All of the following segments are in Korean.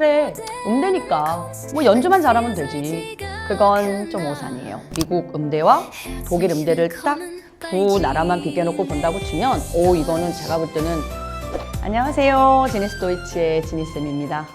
그래 음대니까 뭐 연주만 잘하면 되지. 그건 좀 오산이에요. 미국 음대와 독일 음대를 딱 두 나라만 비교해놓고 본다고 치면 오 이거는 제가 볼 때는 안녕하세요. 지니스 도이치의 지니쌤입니다.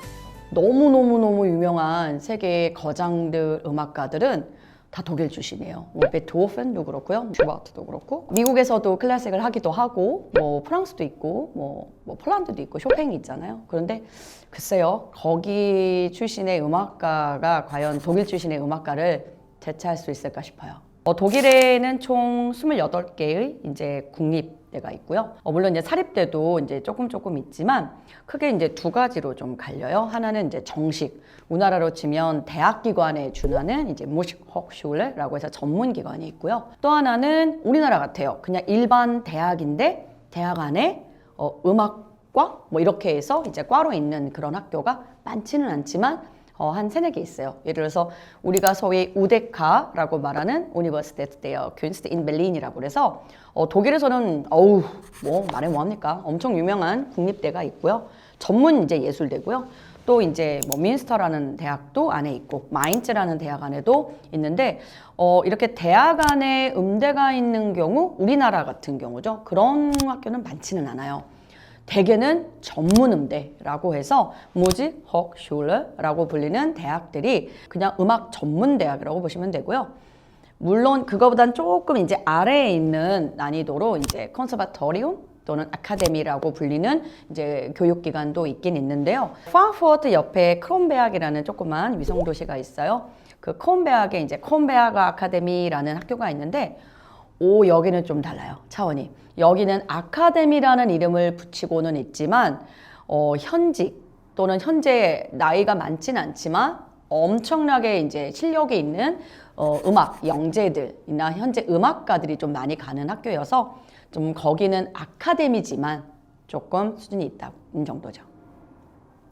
너무너무너무 유명한 세계 거장들 음악가들은 다 독일 출신이에요. 뭐 베토펜도 그렇고요, 슈바트도 그렇고 미국에서도 클래식을 하기도 하고 뭐 프랑스도 있고 뭐, 뭐 폴란드도 있고 쇼팽이 있잖아요. 그런데 글쎄요, 거기 출신의 음악가가 과연 독일 출신의 음악가를 대체할 수 있을까 싶어요. 어, 독일에는 총 28개의 이제 국립 대가 있고요. 어, 물론 이제 사립대도 이제 조금 조금 있지만 크게 이제 두 가지로 좀 갈려요. 하나는 이제 정식, 우리나라로 치면 대학 기관에 준하는 이제 무식호슈레라고 해서 전문 기관이 있고요. 또 하나는 우리나라 같아요. 그냥 일반 대학인데 대학 안에 어, 음악과 뭐 이렇게 해서 이제 과로 있는 그런 학교가 많지는 않지만 어, 한 세네 개 있어요. 예를 들어서 우리가 소위 우데카라고 말하는 der Künste in Berlin이라고 그래서 어, 독일에서는 어우 뭐 말해 뭐합니까? 엄청 유명한 국립대가 있고요. 전문 이제 예술대고요. 또 이제 뭐 민스터라는 대학도 안에 있고 마인츠라는 대학 안에도 있는데 어, 이렇게 대학 안에 음대가 있는 경우 우리나라 같은 경우죠. 그런 학교는 많지는 않아요. 대개는 전문 음대라고 해서 무지 헉슐러라고 불리는 대학들이 그냥 음악 전문 대학이라고 보시면 되고요. 물론 그거보단 조금 이제 아래에 있는 난이도로 이제 컨서바토리움 또는 아카데미라고 불리는 이제 교육기관도 있긴 있는데요. 프랑크푸르트 옆에 크롬베학이라는 조그만 위성 도시가 있어요. 그 콤베학에 이제 콤베아가 아카데미라는 학교가 있는데 오 여기는 좀 달라요 차원이 여기는 아카데미라는 이름을 붙이고는 있지만 어, 현직 또는 현재 나이가 많진 않지만 엄청나게 이제 실력이 있는 어, 음악 영재들이나 현재 음악가들이 좀 많이 가는 학교여서 좀 거기는 아카데미지만 조금 수준이 있다는 정도죠.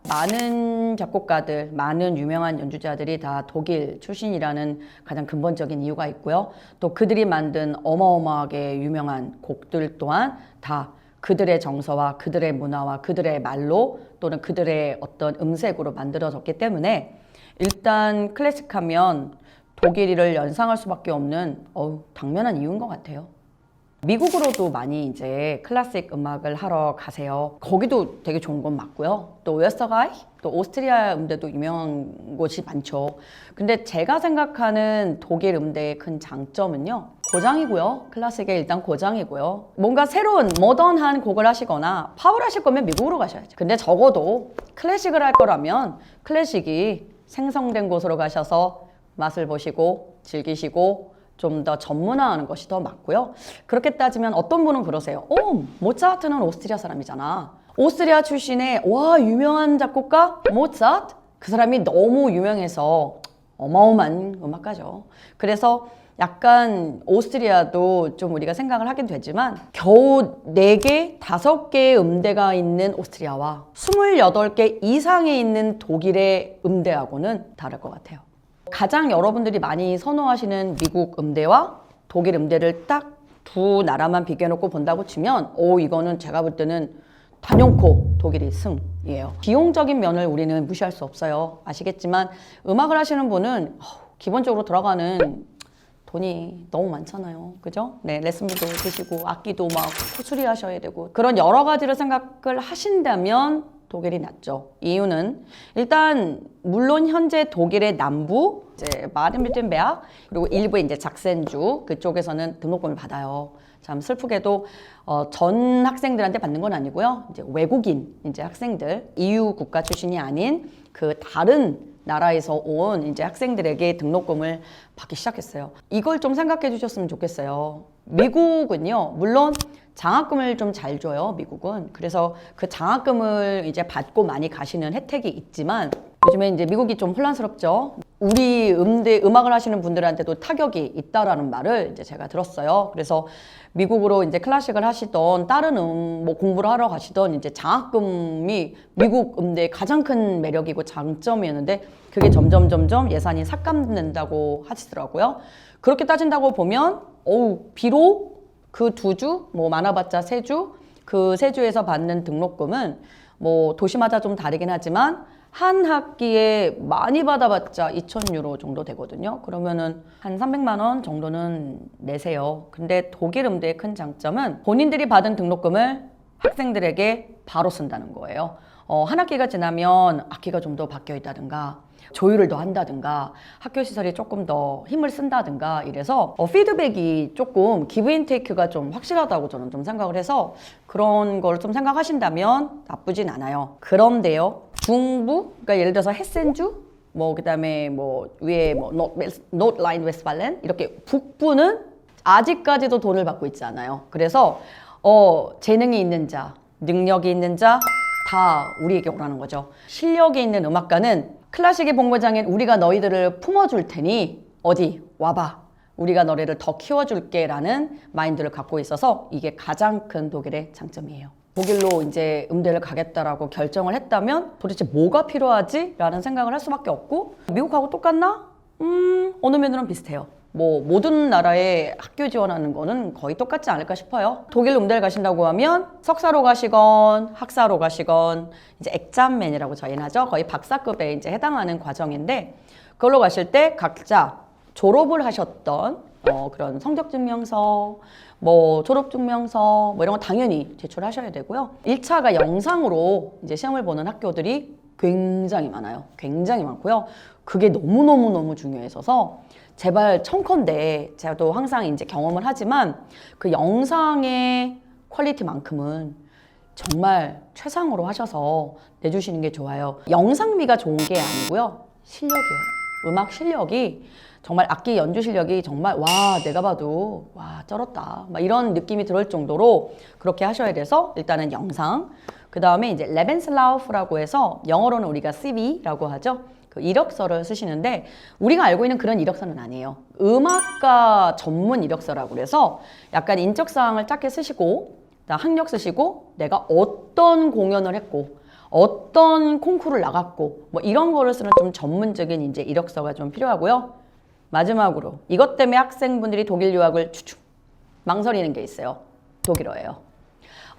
많은 작곡가들, 많은 유명한 연주자들이 다 독일 출신이라는 가장 근본적인 이유가 있고요. 또 그들이 만든 어마어마하게 유명한 곡들 또한 다 그들의 정서와 그들의 문화와 그들의 말로 또는 그들의 어떤 음색으로 만들어졌기 때문에 일단 클래식 하면 독일이를 연상할 수밖에 없는 어우, 당면한 이유인 것 같아요. 미국으로도 많이 이제 클래식 음악을 하러 가세요. 거기도 되게 좋은 건 맞고요. 또 웨스터가이, 또 오스트리아 음대도 유명한 곳이 많죠. 근데 제가 생각하는 독일 음대의 큰 장점은요. 고장이고요. 클래식의 일단 고장이고요. 뭔가 새로운 모던한 곡을 하시거나 팝을 하실 거면 미국으로 가셔야죠. 근데 적어도 클래식을 할 거라면 클래식이 생성된 곳으로 가셔서 맛을 보시고 즐기시고 좀 더 전문화하는 것이 더 맞고요. 그렇게 따지면 어떤 분은 그러세요. 어, 모차르트는 오스트리아 사람이잖아. 오스트리아 출신의 와 유명한 작곡가 모차르트 그 사람이 너무 유명해서 어마어마한 음악가죠. 그래서 약간 오스트리아도 좀 우리가 생각을 하긴 되지만 겨우 4개, 5개의 음대가 있는 오스트리아와 28개 이상에 있는 독일의 음대하고는 다를 것 같아요. 가장 여러분들이 많이 선호하시는 미국 음대와 독일 음대를 딱 두 나라만 비교해놓고 본다고 치면 오 이거는 제가 볼 때는 단연코 독일이 승이에요. 비용적인 면을 우리는 무시할 수 없어요. 아시겠지만 음악을 하시는 분은 어, 기본적으로 들어가는 돈이 너무 많잖아요. 그죠? 네, 레슨비도 드시고 악기도 막 수리하셔야 되고 그런 여러 가지를 생각을 하신다면 독일이 낫죠. 이유는 일단 물론 현재 독일의 남부 이제 마덴뮤텐베아 그리고 일부 이제 작센주 그쪽에서는 등록금을 받아요. 참 슬프게도 어, 전 학생들한테 받는 건 아니고요. 이제 외국인 이제 학생들 EU 국가 출신이 아닌 그 다른 나라에서 온 이제 학생들에게 등록금을 받기 시작했어요. 이걸 좀 생각해 주셨으면 좋겠어요. 미국은요, 물론 장학금을 좀 잘 줘요, 미국은. 그래서 그 장학금을 이제 받고 많이 가시는 혜택이 있지만 요즘에 이제 미국이 좀 혼란스럽죠. 우리 음대 음악을 하시는 분들한테도 타격이 있다라는 말을 이제 제가 들었어요. 그래서 미국으로 이제 클래식을 하시던 다른 음, 뭐 공부를 하러 가시던 이제 장학금이 미국 음대의 가장 큰 매력이고 장점이었는데 그게 점점 점점 예산이 삭감된다고 하시더라고요. 그렇게 따진다고 보면 어우 비록 그 두 주, 뭐 많아봤자 세 주, 그 세 주에서 받는 등록금은 뭐 도시마다 좀 다르긴 하지만 한 학기에 많이 받아봤자 2,000유로 정도 되거든요. 그러면은 한 300만 원 정도는 내세요. 근데 독일 음대의 큰 장점은 본인들이 받은 등록금을 학생들에게 바로 쓴다는 거예요. 어, 한 학기가 지나면 학기가 좀 더 바뀌어 있다든가 조율을 더 한다든가 학교 시설이 조금 더 힘을 쓴다든가 이래서 어, 피드백이 조금 기브 인 테이크가 좀 확실하다고 저는 좀 생각을 해서 그런 걸 좀 생각하신다면 나쁘진 않아요. 그런데요. 중부 그러니까 예를 들어서 헤센주 뭐 그다음에 뭐 위에 뭐 노트, 라인 웨스팔렌 이렇게 북부는 아직까지도 돈을 받고 있지 않아요. 그래서 어, 재능이 있는 자, 능력이 있는 자 다 우리에게 오라는 거죠. 실력이 있는 음악가는 클래식의 본고장인 우리가 너희들을 품어줄 테니 어디 와봐. 우리가 너희를 더 키워줄게 라는 마인드를 갖고 있어서 이게 가장 큰 독일의 장점이에요. 독일로 이제 음대를 가겠다라고 결정을 했다면 도대체 뭐가 필요하지? 라는 생각을 할 수밖에 없고 미국하고 똑같나? 음, 어느 면으로는 비슷해요. 뭐 모든 나라에 학교 지원하는 거는 거의 똑같지 않을까 싶어요. 독일 음대를 가신다고 하면 석사로 가시건 학사로 가시건 이제 액자맨이라고 저희는 하죠. 거의 박사급에 이제 해당하는 과정인데 그걸로 가실 때 각자 졸업을 하셨던 어, 그런 성적 증명서, 뭐 졸업 증명서 뭐 이런 거 당연히 제출하셔야 되고요. 1차가 영상으로 이제 시험을 보는 학교들이 굉장히 많아요. 굉장히 많고요. 그게 너무너무너무 중요해서서 제발 청컨대 제가 또 항상 이제 경험을 하지만 그 영상의 퀄리티만큼은 정말 최상으로 하셔서 내주시는 게 좋아요. 영상미가 좋은 게 아니고요. 실력이요. 음악 실력이 정말 악기 연주 실력이 정말 와 내가 봐도 와 쩔었다. 막 이런 느낌이 들을 정도로 그렇게 하셔야 돼서 일단은 영상 그 다음에 이제 레벤슬라우프라고 해서 영어로는 우리가 CV라고 하죠. 그 이력서를 쓰시는데 우리가 알고 있는 그런 이력서는 아니에요. 음악가 전문 이력서라고 그래서 약간 인적 사항을 짧게 쓰시고 학력 쓰시고 내가 어떤 공연을 했고 어떤 콩쿠르를 나갔고 뭐 이런 거를 쓰는 좀 전문적인 이제 이력서가 좀 필요하고요. 마지막으로 이것 때문에 학생분들이 독일 유학을 추추 망설이는 게 있어요. 독일어예요.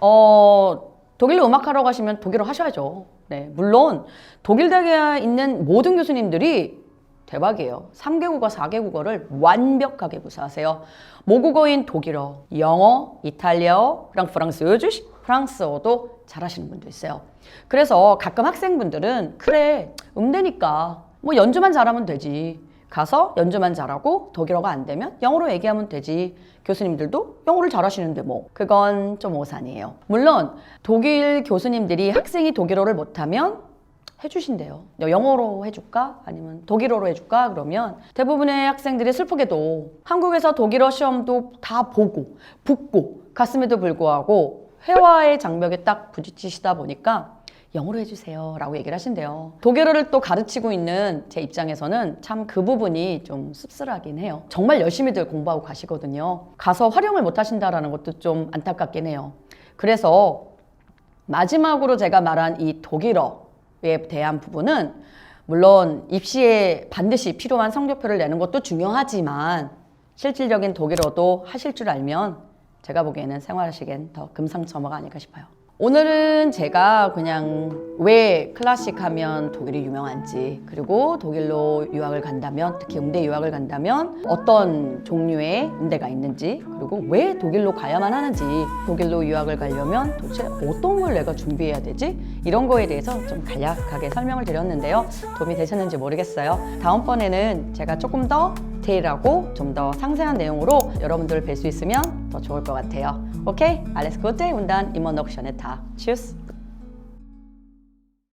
어, 독일로 음악하러 가시면 독일어 하셔야죠. 네, 물론 독일 대학에 있는 모든 교수님들이 대박이에요. 3개 국어, 4개 국어를 완벽하게 구사하세요. 모국어인 독일어, 영어, 이탈리아어, 그랑 프랑스어, 프랑스어도 잘하시는 분도 있어요. 그래서 가끔 학생분들은 그래, 음대니까 뭐 연주만 잘하면 되지. 가서 연주만 잘하고 독일어가 안 되면 영어로 얘기하면 되지. 교수님들도 영어를 잘하시는데 뭐 그건 좀 오산이에요. 물론 독일 교수님들이 학생이 독일어를 못하면 해주신대요. 영어로 해줄까? 아니면 독일어로 해줄까? 그러면 대부분의 학생들이 슬프게도 한국에서 독일어 시험도 다 보고 붙고 갔음에도 불구하고 회화의 장벽에 딱 부딪히시다 보니까 영어로 해주세요 라고 얘기를 하신대요. 독일어를 또 가르치고 있는 제 입장에서는 참 그 부분이 좀 씁쓸하긴 해요. 정말 열심히들 공부하고 가시거든요. 가서 활용을 못 하신다라는 것도 좀 안타깝긴 해요. 그래서 마지막으로 제가 말한 이 독일어에 대한 부분은 물론 입시에 반드시 필요한 성적표를 내는 것도 중요하지만 실질적인 독일어도 하실 줄 알면 제가 보기에는 생활하시기엔 더 금상첨화가 아닐까 싶어요. 오늘은 제가 그냥 왜 클래식 하면 독일이 유명한지 그리고 독일로 유학을 간다면 특히 음대 유학을 간다면 어떤 종류의 음대가 있는지 그리고 왜 독일로 가야만 하는지 독일로 유학을 가려면 도대체 어떤 걸 내가 준비해야 되지? 이런 거에 대해서 좀 간략하게 설명을 드렸는데요. 도움이 되셨는지 모르겠어요. 다음번에는 제가 조금 더 디테일하고 좀 더 상세한 내용으로 여러분들을 뵐 수 있으면 더 좋을 것 같아요. 오케이? Dann immer noch schönen Tag. Tschüss.